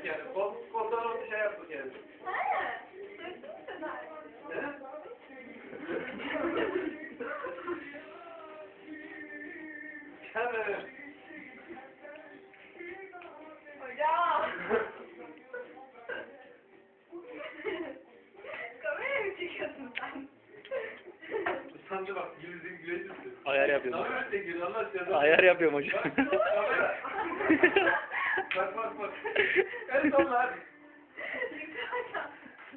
ettik yani. Kol, koldan orada şey yaptık yani. He. Söktün mü sen He? Hemen. Hocam. Kameraya mı çekiyorsun sen? Sancı bak gülüzün güleceksin. Ayar yapıyorum. Ne yapıyorsun sen gülü Allah aşkına? Ayar yapıyorum hocam. Kamera. Bak bak bak. El salla hadi.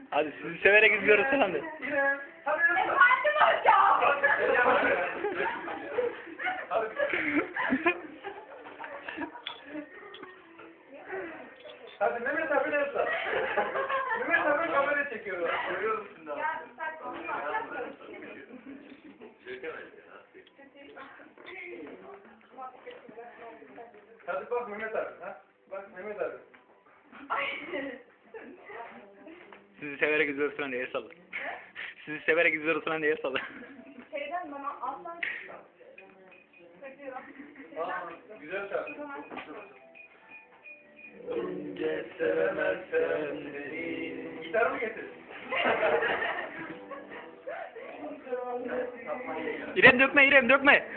Hadi sizi severek izliyoruz de. Yine. Hadi el salla. Efendim hocam. Hadi. Hadi. Hadi Mehmet abi el salla. Mehmet abi kamera çekiyor. Görüyor musun daha? Ya sen onu yapacak mısın? Hadi bak Mehmet abi. Ha? Bak Mehmet abi. Ay. Sizi severek izliyoruz falan diye salla. Sizi severek izliyoruz falan diye salla. Şeyden bana alttan Çekiyorum. Aa, güzel şarkı. Önce sevemezsem seni. Gitar mı getirdin? İrem dökme İrem dökme.